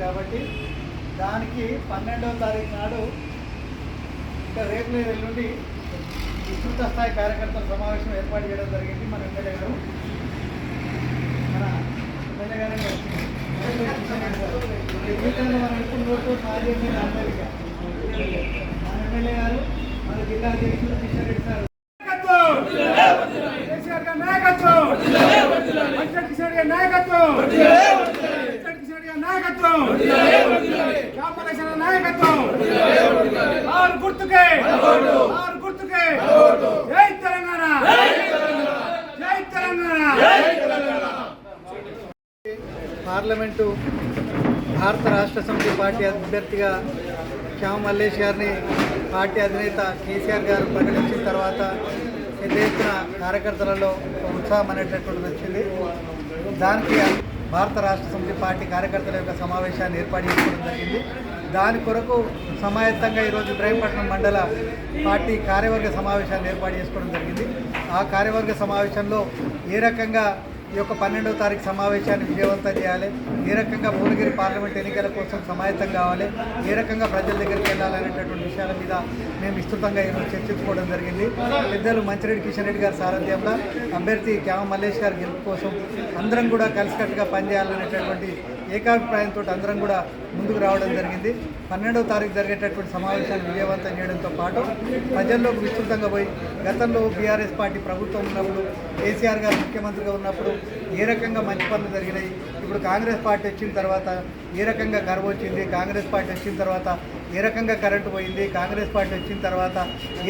కాబట్టి దానికి పన్నెండవ తారీఖు నాడు ఇంకా రేపు లేదు ఎల్లుండి విస్తృత స్థాయి కార్యకర్తల సమావేశం ఏర్పాటు చేయడం జరిగింది మన ఎమ్మెల్యే గారు మన ఎమ్మెల్యే గారు మనం ఇప్పుడు నోటు మన ఎమ్మెల్యే గారు మన జిల్లా అధ్యక్షులు కిషన్ రెడ్డి సార్ నాయకత్వం మంచం గారి నాయకత్వం నాయకత్వం. కాంపలక్ష్మి నాయకత్వం. ఆరు గుర్తుకే. ఆరు గుర్తుకే. జై తెలంగాణ. జై తెలంగాణ. పార్లమెంటు భారత రాష్ట్ర సమితి పార్టీ అభ్యర్థిగా శ్యామ మల్లేష్ గారిని పార్టీ అధినేత కేసీఆర్ గారు ప్రకటించిన తర్వాత పెద్ద ఎత్తున కార్యకర్తలలో ఉత్సాహం అనేటటువంటిది వచ్చింది. దానికి భారత రాష్ట్ర సమితి పార్టీ కార్యకర్తల యొక్క సమావేశాన్ని ఏర్పాటు చేసుకోవడం జరిగింది. దాని కొరకు సమాయత్తంగా ఈరోజు ఇబ్రాహీంపట్నం మండల పార్టీ కార్యవర్గ సమావేశాన్ని ఏర్పాటు చేసుకోవడం జరిగింది. ఆ కార్యవర్గ సమావేశంలో ఏ రకంగా ఈ యొక్క పన్నెండవ తారీఖు సమావేశాన్ని విజయవంతం చేయాలి. ఏ రకంగా భువనగిరి పార్లమెంట్ ఎన్నికల కోసం సమాయత్తం కావాలి. ఏ రకంగా ప్రజల దగ్గరికి వెళ్ళాలనేటటువంటి విషయాల మీద మేము విస్తృతంగా ఈరోజు చర్చించుకోవడం జరిగింది. పెద్దలు మంచిరెడ్డి కిషన్ రెడ్డి గారి సారథ్యంలో అభ్యర్థి క్యామ మల్లేష్ గారి గెలుపు కోసం అందరం కూడా కలిసికట్టుగా పనిచేయాలనేటటువంటి ఏకాభిప్రాయంతో అందరం కూడా ముందుకు రావడం జరిగింది. పన్నెండవ తారీఖు జరిగేటటువంటి సమావేశాన్ని విజయవంతం చేయడంతో పాటు ప్రజల్లోకి విస్తృతంగా పోయి గతంలో బీఆర్ఎస్ పార్టీ ప్రభుత్వం ఉన్నప్పుడు కేసీఆర్ గారు ముఖ్యమంత్రిగా ఉన్నప్పుడు ఏ రకంగా మంచి పనులు జరిగినాయి? ఇప్పుడు కాంగ్రెస్ పార్టీ వచ్చిన తర్వాత ఏ రకంగా కరువు వచ్చింది? కాంగ్రెస్ పార్టీ వచ్చిన తర్వాత ఏ రకంగా కరెంటు పోయింది? కాంగ్రెస్ పార్టీ వచ్చిన తర్వాత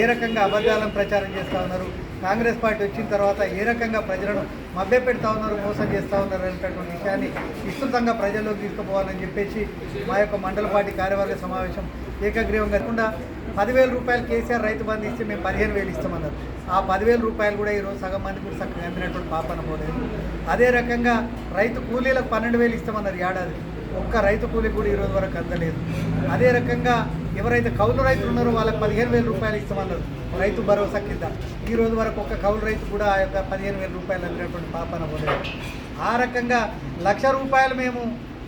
ఏ రకంగా అబద్ధాలను ప్రచారం చేస్తూ ఉన్నారు? కాంగ్రెస్ పార్టీ వచ్చిన తర్వాత ఏ రకంగా ప్రజలను మభ్యపెడతా ఉన్నారు? మోసం చేస్తూ ఉన్నారు అనేటటువంటి విషయాన్ని విస్తృతంగా ప్రజల్లోకి తీసుకుపోవాలని చెప్పేసి మా యొక్క మండల పార్టీ కార్యవర్గ సమావేశం ఏకగ్రీవం కాకుండా పదివేల రూపాయలు కేసీఆర్ రైతు బంధు ఇస్తే మేము పదిహేను వేలు ఇస్తామన్నారు. ఆ పదివేల రూపాయలు కూడా ఈరోజు సగం మంది కూడా చక్కగా అందినటువంటి పాపన పోలేదు అదే రకంగా రైతు కూలీలకు పన్నెండు వేలు ఇస్తామన్నారు ఏడాదికి ఒక్క రైతు కూలీ కూడా ఈరోజు వరకు అందలేదు. అదే రకంగా ఎవరైతే కౌలు రైతులు ఉన్నారో వాళ్ళకి పదిహేను వేల రూపాయలు ఇస్తామన్నారు. రైతు భరోసా కింద. ఈ రోజు వరకు ఒక్క కౌలు రైతు కూడా ఆ యొక్క పదిహేను వేల రూపాయలు అందినటువంటి పాపన పోలేదు ఆ రకంగా లక్ష రూపాయలు మేము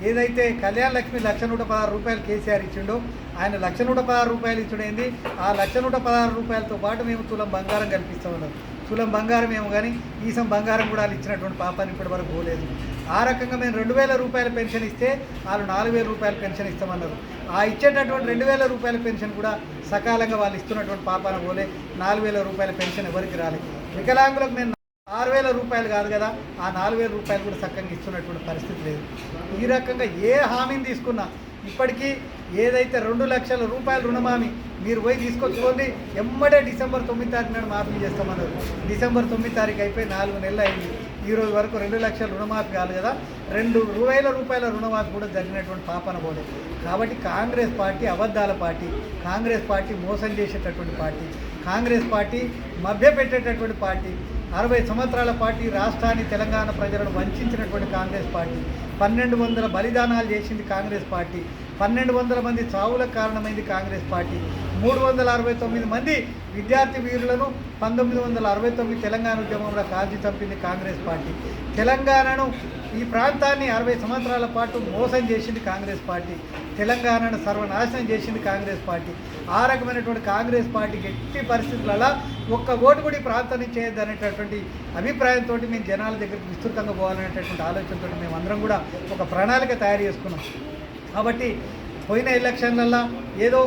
ఏదైతే కళ్యాణ లక్ష్మి లక్ష నూట పదహారు రూపాయలు కేసీఆర్ ఇచ్చిండో ఆయన లక్ష నూట పదహారు రూపాయలు ఇచ్చుడైంది? ఆ లక్ష నూట పదహారు రూపాయలతో పాటు మేము తులం బంగారం కల్పిస్తూ ఉన్నాం తులం బంగారం ఏమో కానీ ఈసం బంగారం కూడా వాళ్ళు ఇచ్చినటువంటి పాపాన్ని ఇప్పటి వరకు పోలేదు. ఆ రకంగా మేము రెండు వేల రూపాయల పెన్షన్ ఇస్తే వాళ్ళు నాలుగు వేల రూపాయల పెన్షన్ ఇస్తామన్నారు. ఆ ఇచ్చేటటువంటి రెండు వేల రూపాయల పెన్షన్ కూడా సకాలంగా వాళ్ళు ఇస్తున్నటువంటి పాపాన పోలే నాలుగు వేల రూపాయల పెన్షన్ ఎవరికి రాలేదు వికలాంగులకు మేము వేల రూపాయలు కాదు కదా ఆ నాలుగు వేల రూపాయలు కూడా చక్కగా ఇస్తున్నటువంటి పరిస్థితి లేదు. ఈ రకంగా ఏ హామీని తీసుకున్నా ఇప్పటికీ ఏదైతే రెండు లక్షల రూపాయల రుణమామి మీరు పోయి తీసుకొచ్చుకోండి ఎమ్మడే డిసెంబర్ తొమ్మిది తారీఖు నాడు మాఫీ చేస్తామన్నారు. డిసెంబర్ తొమ్మిది తారీఖు అయిపోయి నాలుగు నెలలు అయింది. ఈ రోజు వరకు రెండు లక్షల రుణమాఫీ కాదు కదా రెండు వేల రూపాయల రుణమాఫీ కూడా జరిగినటువంటి పాపన పోలేదు. కాబట్టి కాంగ్రెస్ పార్టీ అబద్ధాల పార్టీ కాంగ్రెస్ పార్టీ మోసం చేసేటటువంటి పార్టీ కాంగ్రెస్ పార్టీ మభ్యపెట్టేటటువంటి పార్టీ అరవై సంవత్సరాల పార్టీ రాష్ట్రాన్ని తెలంగాణ ప్రజలను వంచినటువంటి కాంగ్రెస్ పార్టీ. పన్నెండు వందల బలిదానాలు చేసింది కాంగ్రెస్ పార్టీ. పన్నెండు వందల మంది చావులకు కారణమైంది కాంగ్రెస్ పార్టీ. మూడు వందల అరవై తొమ్మిది మంది విద్యార్థి వీరులను పంతొమ్మిది వందల అరవై తొమ్మిది తెలంగాణ ఉద్యమంలో కాల్చి చంపింది కాంగ్రెస్ పార్టీ. తెలంగాణను ఈ ప్రాంతాన్ని అరవై సంవత్సరాల పాటు మోసం చేసింది కాంగ్రెస్ పార్టీ. తెలంగాణను సర్వనాశనం చేసింది కాంగ్రెస్ పార్టీ. ఆ రకమైనటువంటి కాంగ్రెస్ పార్టీకి ఎట్టి పరిస్థితులలో ఒక్క ఓటు కూడా ఈ ప్రాంతాన్ని చేయొద్దు అనేటటువంటి అభిప్రాయంతో మేము జనాల దగ్గరికి విస్తృతంగా పోవాలనేటటువంటి ఆలోచనతో మేము అందరం కూడా ఒక ప్రణాళిక తయారు చేసుకున్నాం. కాబట్టి పోయిన ఎలక్షన్లల్లో ఏదో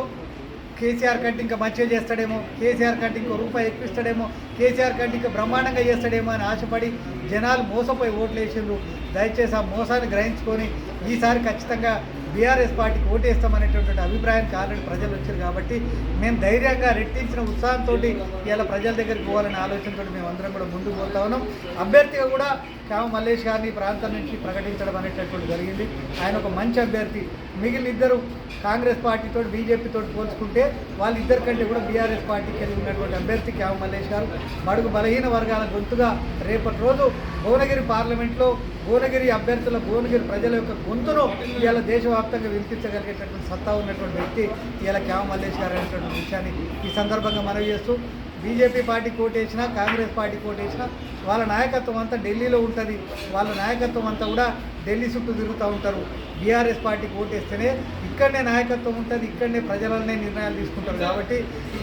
కేసీఆర్ కంటే ఇంకా మంచిగా చేస్తాడేమో కేసీఆర్ కంటే ఇంకో రూపాయి ఎక్కిస్తాడేమో కేసీఆర్ కంటే ఇంకా బ్రహ్మాండంగా చేస్తాడేమో అని ఆశపడి జనాలు మోసపోయి ఓట్లు వేసిండ్రు. దయచేసి ఆ మోసాన్ని గ్రహించుకొని ఈసారి ఖచ్చితంగా బీఆర్ఎస్ పార్టీకి ఓటేస్తామనేటటువంటి అభిప్రాయానికి ఆల్రెడీ ప్రజలు వచ్చారు కాబట్టి మేము ధైర్యంగా రెట్టించిన ఉత్సాహంతో ఇలా ప్రజల దగ్గరికి పోవాలనే ఆలోచనతో మేము అందరం కూడా ముందుకు పోతా ఉన్నాం. అభ్యర్థిగా కూడా శ్యామ మల్లేష్ గారిని ప్రాంతం నుంచి ప్రకటించడం అనేటటువంటి జరిగింది. ఆయన ఒక మంచి అభ్యర్థి. మిగిలిన ఇద్దరు కాంగ్రెస్ పార్టీతో బీజేపీతో పోల్చుకుంటే వాళ్ళిద్దరి కంటే కూడా బీఆర్ఎస్ పార్టీకి వెళ్ళి ఉన్నటువంటి అభ్యర్థి క్యామ మల్లేష్ గారు. బడుగు బలహీన వర్గాల గొంతుగా రేపటి రోజు భువనగిరి పార్లమెంట్లో భువనగిరి అభ్యర్థుల భువనగిరి ప్రజల యొక్క గొంతును ఇవాళ దేశవ్యాప్తంగా వినిపించగలిగేటటువంటి సత్తా ఉన్నటువంటి వ్యక్తి ఇవాళ క్యామ మల్లేష్ గారు అనేటువంటి విషయాన్ని ఈ సందర్భంగా మనవి చేస్తూ బీజేపీ పార్టీ కోటేసినా కాంగ్రెస్ పార్టీ కోటేసినా వాళ్ళ నాయకత్వం అంతా ఢిల్లీలో ఉంటుంది. వాళ్ళ నాయకత్వం అంతా కూడా ఢిల్లీ చుట్టూ తిరుగుతూ ఉంటారు. బీఆర్ఎస్ పార్టీకి ఓటేస్తేనే ఇక్కడనే నాయకత్వం ఉంటుంది ఇక్కడనే ప్రజలనే నిర్ణయాలు తీసుకుంటారు. కాబట్టి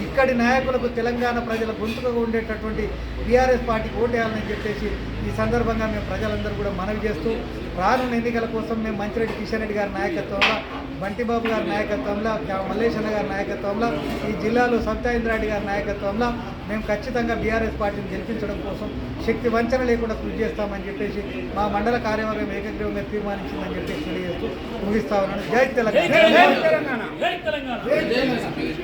ఇక్కడి నాయకులకు తెలంగాణ ప్రజల గొంతుగా ఉండేటటువంటి బీఆర్ఎస్ పార్టీకి ఓటేయాలని చెప్పేసి ఈ సందర్భంగా మేము ప్రజలందరూ కూడా మనవి చేస్తూ రానున్న ఎన్నికల కోసం మేము మంచిరెడ్డి కిషన్ రెడ్డి గారి నాయకత్వంలో బంటిబాబు గారి నాయకత్వంలో మల్లేశన్న గారి నాయకత్వంలో ఈ జిల్లాలో సత్యాయింద్రారెడ్డి గారి నాయకత్వంలో మేము ఖచ్చితంగా బీఆర్ఎస్ పార్టీని గెలిపించడం కోసం శక్తి వంచన లేకుండా కృషి చేస్తామని చెప్పేసి మా మండల కార్యవర్గం ఏకగ్రీవంగా తీర్మానించిందని చెప్పేసి తెలియజేస్తూ ముగిస్తా ఉన్నాను. జై తెలంగాణ.